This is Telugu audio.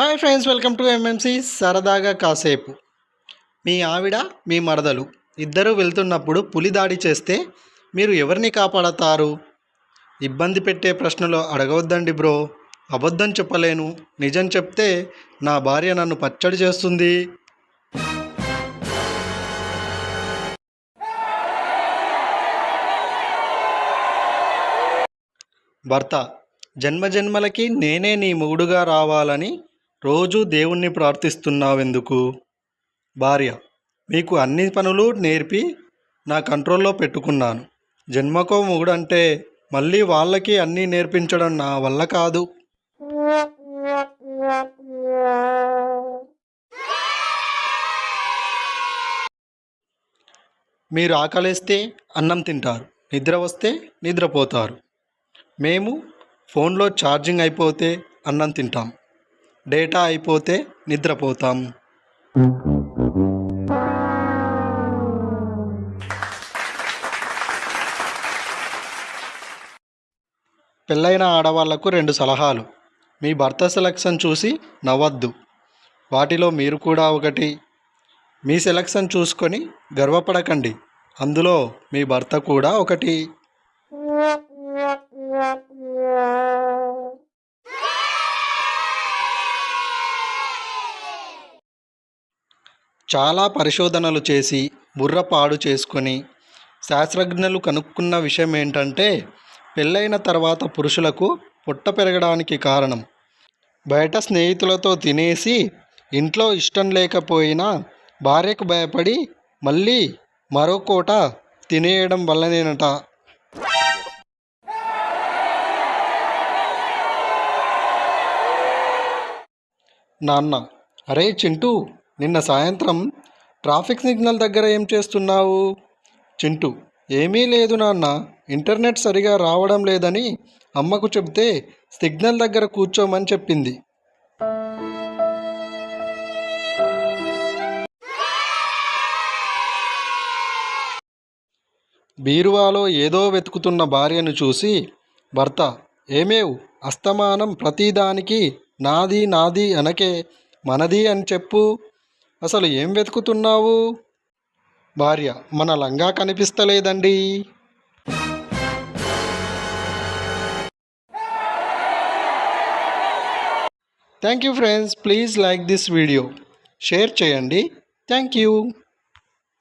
Hi friends welcome to MMC సరదాగా కాసేపు. మీ ఆవిడ మీ మరదలు ఇద్దరూ వెళ్తున్నప్పుడు పులి దాడి చేస్తే మీరు ఎవరిని కాపాడతారు? ఇబ్బంది పెట్టే ప్రశ్నలు అడగవద్దండి బ్రో. అబద్ధం చెప్పలేను. నిజం చెప్తే నా భార్య నన్ను పచ్చడి చేస్తుంది. భర్త జన్మజన్మలకి నేనే నీ మొగుడుగా రావాలని రోజు దేవుణ్ణి ప్రార్థిస్తున్నావెందుకు? భార్య మీకు అన్ని పనులు నేర్పి నా కంట్రోల్లో పెట్టుకున్నాను. జన్మకో మొగుడంటే మళ్ళీ వాళ్ళకి అన్నీ నేర్పించడం నా వల్ల కాదు. మీరు ఆకలేస్తే అన్నం తింటారు నిద్ర వస్తే నిద్రపోతారు. మేము ఫోన్లో ఛార్జింగ్ అయిపోతే అన్నం తింటాం. డేటా అయిపోతే నిద్రపోతాం. పెళ్ళైన ఆడవాళ్ళకు రెండు సలహాలు. మీ భర్త సెలక్షన్ చూసి నవ్వద్దు. వాటిలో మీరు కూడా ఒకటి. మీ సెలక్షన్ చూసుకొని గర్వపడకండి. అందులో మీ భర్త కూడా ఒకటి. చాలా పరిశోధనలు చేసి బుర్ర పాడు చేసుకొని శాస్త్రజ్ఞులు కనుక్కున్న విషయం ఏంటంటే పెళ్ళైన తర్వాత పురుషులకు పొట్ట పెరగడానికి కారణం. బయట స్నేహితులతో తినేసి ఇంట్లో ఇష్టం లేకపోయినా భార్యకు భయపడి మళ్ళీ మరో కోట తినేయడం వల్లనేనట. నాన్న అరే చింటూ! నిన్న సాయంత్రం ట్రాఫిక్ సిగ్నల్ దగ్గర ఏం చేస్తున్నావు? చింటూ. ఏమీ లేదు నాన్న. ఇంటర్నెట్ సరిగా రావడం లేదని అమ్మకు చెబితే సిగ్నల్ దగ్గర కూర్చోమని చెప్పింది. బీరువాలో ఏదో వెతుకుతున్న భార్యను చూసి భర్త ఏమేవ్? అస్తమానం ప్రతిదానికి నాది నాది అనకే మనది అని చెప్పు. అసలు ఏం వెతుకుతున్నావు? భార్య మన లంగా కనిపిస్తలేదండి. Thank you friends please like this video. Share చేయండి. Thank you